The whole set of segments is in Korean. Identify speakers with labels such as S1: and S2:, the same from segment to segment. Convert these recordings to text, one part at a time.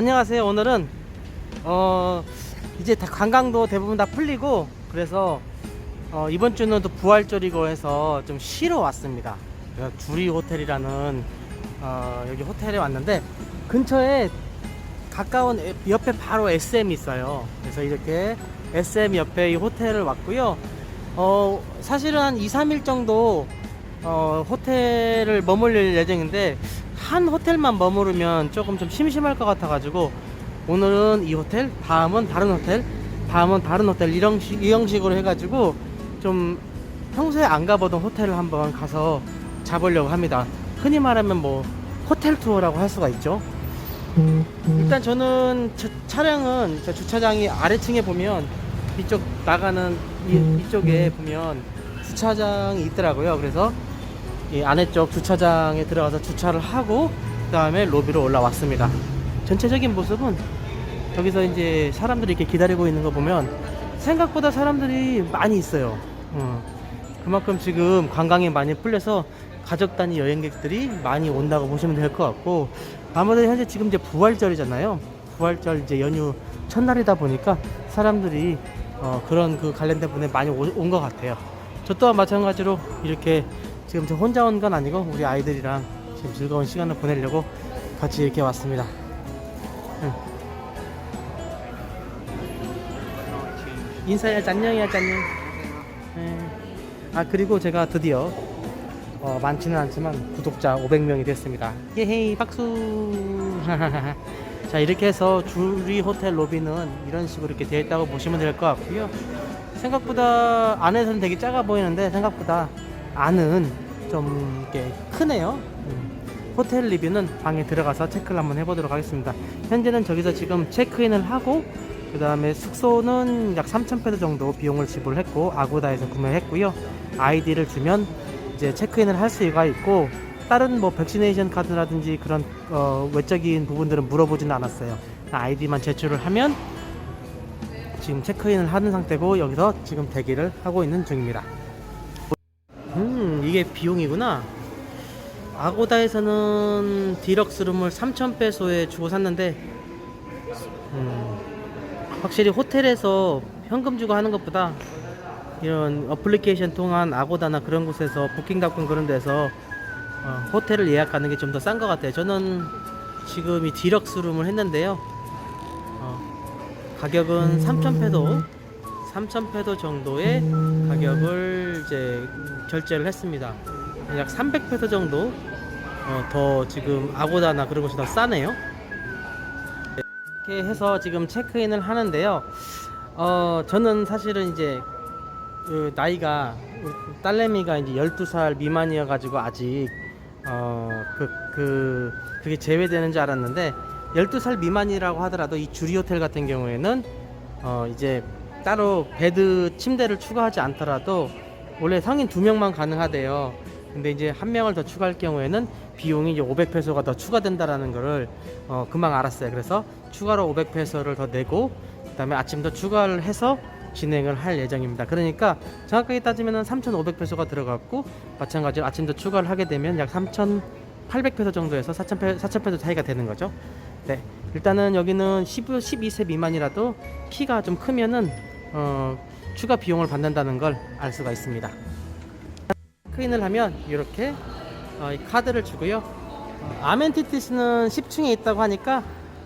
S1: 안녕하세요. 오늘은 어 이제 다 관광도 대부분 다 풀리고 그래서 어 이번 주는 또 부활절이고 해서 좀 쉬러 왔습니다. 주리 호텔이라는 어 여기 호텔에 왔는데 근처에 가까운 에- 옆에 바로 SM이 있어요. 그래서 이렇게 SM 옆에 이 호텔을 왔고요. 어 사실은 한 2, 3일 정도 어 호텔을 머물릴 예정인데 한 호텔만 머무르면 조금 좀 심심할 것 같아가지고 오늘은 이 호텔, 다음은 다른 호텔, 다음은 다른 호텔 이런 식, 이 형식으로 해가지고 좀 평소에 안 가보던 호텔을 한번 가서 잡으려고 합니다. 흔히 말하면 뭐 호텔 투어라고 할 수가 있죠. 일단 저는 저 차량은 저 주차장이 아래층에 보면 이쪽 나가는 이, 이쪽에 보면 주차장이 있더라고요. 그래서 이 안에 쪽 주차장에 들어가서 주차를 하고 그 다음에 로비로 올라왔습니다. 전체적인 모습은 여기서 이제 사람들이 이렇게 기다리고 있는 거 보면 생각보다 사람들이 많이 있어요. 어. 그만큼 지금 관광이 많이 풀려서 가족 단위 여행객들이 많이 온다고 보시면 될 것 같고 아무래도 현재 지금 이제 부활절이잖아요. 부활절 이제 연휴 첫날이다 보니까 사람들이 어, 그런 그 관련된 분에 많이 온 것 같아요. 저 또한 마찬가지로 이렇게 지금 저 혼자 온 건 아니고 우리 아이들이랑 지금 즐거운 시간을 보내려고 같이 이렇게 왔습니다. 응. 인사해야지 안녕해야지 안녕. 네. 아 그리고 제가 드디어 어, 많지는 않지만 구독자 500명이 됐습니다. 예헤이 박수. 자 이렇게 해서 주리 호텔 로비는 이런 식으로 이렇게 되어 있다고 보시면 될 것 같고요. 생각보다 안에서는 되게 작아 보이는데 생각보다 안은 좀 이렇게 크네요. 음. 호텔 리뷰는 방에 들어가서 체크를 한번 해보도록 하겠습니다. 현재는 저기서 지금 체크인을 하고 그 다음에 숙소는 약 3,000페소 정도 비용을 지불했고 아고다에서 구매했고요. 아이디를 주면 이제 체크인을 할 수가 있고 다른 뭐 백시네이션 카드라든지 그런 어, 외적인 부분들은 물어보지는 않았어요. 아이디만 제출을 하면 지금 체크인을 하는 상태고 여기서 지금 대기를 하고 있는 중입니다. 음 이게 비용이구나. 아고다에서는 디럭스 룸을 3,000페소에 주고 샀는데 음, 확실히 호텔에서 현금 주고 하는 것보다 이런 어플리케이션 통한 아고다나 그런 곳에서 부킹닷컴 그런 데서 어, 호텔을 예약하는 게 좀 더 싼 것 같아요. 저는 지금 이 디럭스 룸을 했는데요. 어, 가격은 3,000페도 3,000페도 정도의 가격을 이제 결제를 했습니다. 약 300페도 정도 어, 더 지금 아고다나 그런 곳이 더 싸네요. 이렇게 해서 지금 체크인을 하는데요. 어, 저는 사실은 이제 그 나이가 딸내미가 이제 12살 미만이어 가지고 아직 어, 그, 그, 그게 제외되는 줄 알았는데 12살 미만이라고 하더라도 이 주리 호텔 같은 경우에는 어, 이제 따로 베드 침대를 추가하지 않더라도 원래 성인 두 명만 가능하대요. 근데 이제 한 명을 더 추가할 경우에는 비용이 이제 500페소가 더 추가된다라는 거를 어, 금방 알았어요. 그래서 추가로 500페소를 더 내고 그다음에 아침도 추가를 해서 진행을 할 예정입니다. 그러니까 정확하게 따지면 3,500페소가 들어갔고 마찬가지로 아침도 추가를 하게 되면 약 3,800페소 정도에서 4,000페소, 4,000페소 차이가 되는 거죠. 네. 일단은 여기는 10, 12세 미만이라도 키가 좀 크면은 어, 추가 비용을 받는다는 걸 알 수가 있습니다. 체크인을 하면 이렇게 어, 이 카드를 주고요. 어, 아멘티티스는 10층에 있다고 하니까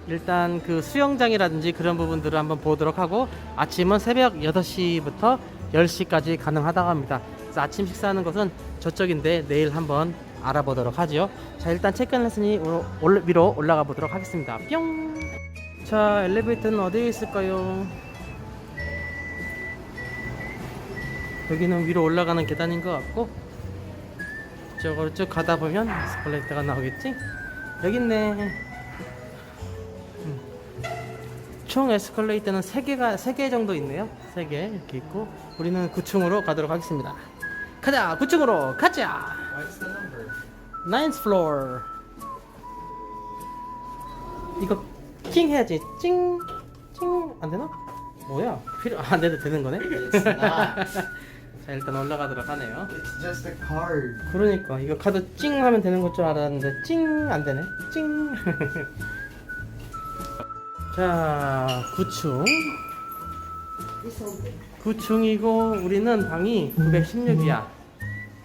S1: 일단 그 수영장이라든지 그런 부분들을 한번 보도록 하고 아침은 새벽 8시부터 10시까지 가능하다고 합니다. 그래서 아침 식사하는 것은 저쪽인데 내일 한번 알아보도록 하죠. 자 일단 체크인 했으니 올- 올- 위로 올라가 보도록 하겠습니다. 뿅. 자 엘리베이터는 어디에 있을까요? 여기는 위로 올라가는 계단인 것 같고 저쪽으로 쭉 가다 보면 에스컬레이터가 나오겠지? 여기 있네. 음. 총 에스컬레이터는 3개가 3개 정도 있네요. 3개 이렇게 있고 우리는 9층으로 가도록 하겠습니다. 가자. 9층으로 가자. Ninth floor. 이거 킹 해야지. 찡. 찡. 안 되나? 뭐야? 필요 안 돼도 되는 거네. 자, 일단 올라가도록 하네요.
S2: It's just a card.
S1: 그러니까 이거 카드 찡 하면 되는 것 줄 알았는데 찡 안 되네. 찡. 자 9층 9층이고 우리는 방이 916이야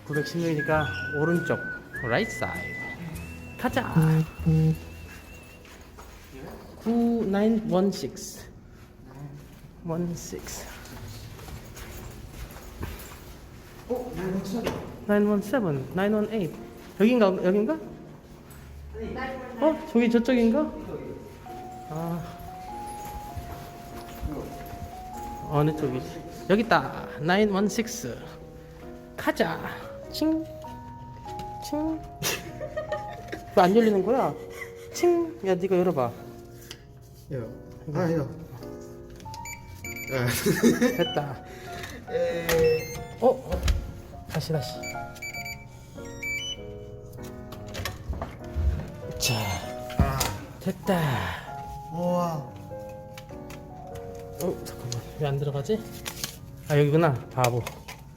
S1: 916이니까 오른쪽 right side 가자 9916 16
S2: 어? 네,
S1: 917 918 여긴가 여긴가? 어? 저기 저쪽인가? 아 어느 쪽이지? 여기 있다 916 가자 칭 칭. 왜 안 열리는 거야? 칭. 야, 네가 열어봐.
S2: 요. 아, 요.
S1: 됐다.
S2: 에.
S1: 어? 어? 다시 다시. 자,
S2: 아.
S1: 됐다.
S2: 우와.
S1: 어, 잠깐만. 왜 안 들어가지? 아, 여기구나. 바보.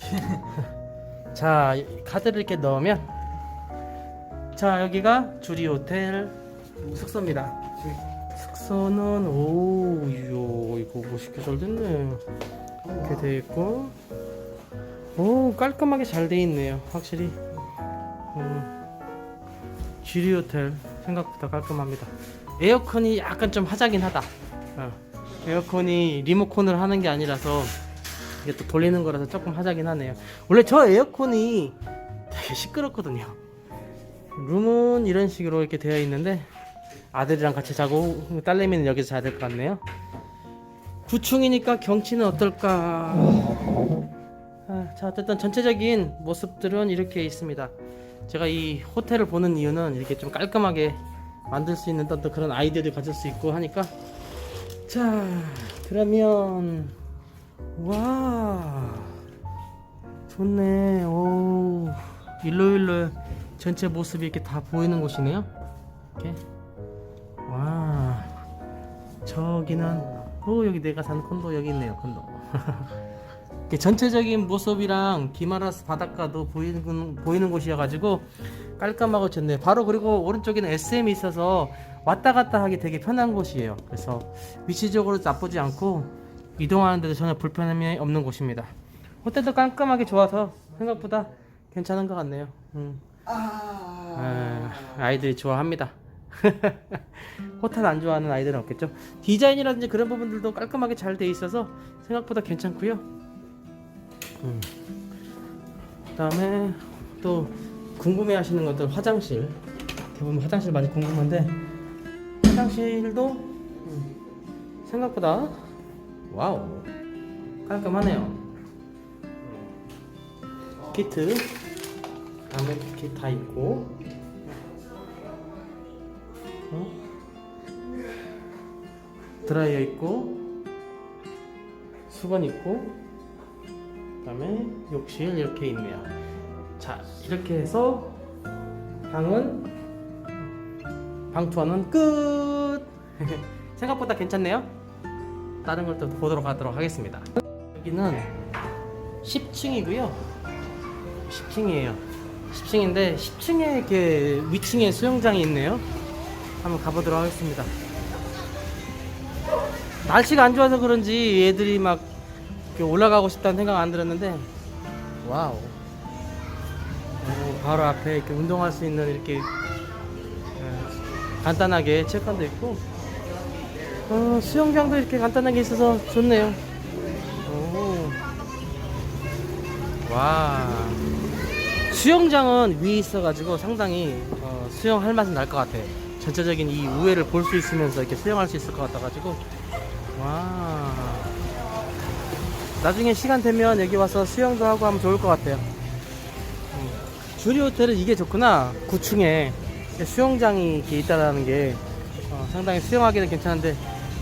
S1: 자, 이 카드를 이렇게 넣으면 자, 여기가 주리 호텔 숙소입니다. 숙소는 오, 이야, 이거 멋있게 잘 됐네. 이렇게 돼 있고 오 깔끔하게 잘 돼 있네요 확실히. 음, 지리 호텔 생각보다 깔끔합니다. 에어컨이 약간 좀 하자긴 하다. 어, 에어컨이 리모컨을 하는 게 아니라서 이게 또 돌리는 거라서 조금 하자긴 하네요. 원래 저 에어컨이 되게 시끄럽거든요. 룸은 이런 식으로 이렇게 되어 있는데 아들이랑 같이 자고 딸내미는 여기서 자야 될 것 같네요. 9층이니까 경치는 어떨까? 아, 자, 어쨌든 전체적인 모습들은 이렇게 있습니다. 제가 이 호텔을 보는 이유는 이렇게 좀 깔끔하게 만들 수 있는 어떤 그런 아이디어를 가질 수 있고 하니까 자, 그러면 와 좋네. 오 일로일로 전체 모습이 이렇게 다 보이는 곳이네요. 이렇게 와 저기는 오 여기 내가 산 콘도 여기 있네요 콘도 전체적인 모습이랑 기마라스 바닷가도 보이는 보이는 곳이어가지고 깔끔하고 좋네요 바로 그리고 오른쪽에는 SM이 있어서 왔다 갔다 하기 되게 편한 곳이에요 그래서 위치적으로 나쁘지 않고 이동하는데도 전혀 불편함이 없는 곳입니다 호텔도 깔끔하게 좋아서 생각보다 괜찮은 것 같네요 음.
S2: 아.
S1: 아, 아이들이 좋아합니다. 호텔 안 좋아하는 아이들은 없겠죠. 디자인이라든지 그런 부분들도 깔끔하게 잘 돼 있어서 생각보다 괜찮고요. 음. 그다음에 또 궁금해하시는 것들 화장실 대부분 화장실 많이 궁금한데 화장실도 음, 생각보다 와우 깔끔하네요. 키트 다음에 이렇게 다 있고 어? 드라이어 있고 수건 있고 그다음에 욕실 이렇게 있네요. 자 이렇게 해서 방은 방 투어는 끝. 생각보다 괜찮네요. 다른 걸 또 보도록 하도록 하겠습니다. 여기는 10층이고요. 10층이에요. 10층인데 10층에 이렇게 위층에 수영장이 있네요. 한번 가보도록 하겠습니다. 날씨가 안 좋아서 그런지 얘들이 막 올라가고 싶다는 생각 안 들었는데 와우. 오, 바로 앞에 이렇게 운동할 수 있는 이렇게 에, 간단하게 체육관도 있고 어, 수영장도 이렇게 간단하게 있어서 좋네요. 오. 와. 수영장은 위에 있어가지고 상당히 어, 수영할 맛은 날 것 같아. 전체적인 이 우회를 볼 수 있으면서 이렇게 수영할 수 있을 것 같아가지고 와. 나중에 시간 되면 여기 와서 수영도 하고 하면 좋을 것 같아요. 음. 주리 호텔은 이게 좋구나. 9층에 수영장이 이렇게 있다라는 게 어, 상당히 수영하기는 괜찮은데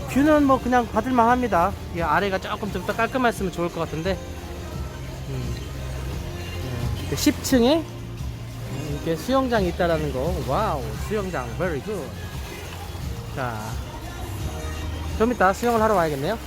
S1: 뷰는 뭐 그냥 받을만 합니다. 이 아래가 조금 좀 더 깔끔했으면 좋을 것 같은데 음. 10층에 이렇게 수영장이 있다라는 거 와우 수영장 very good 자 좀 이따 수영을 하러 와야겠네요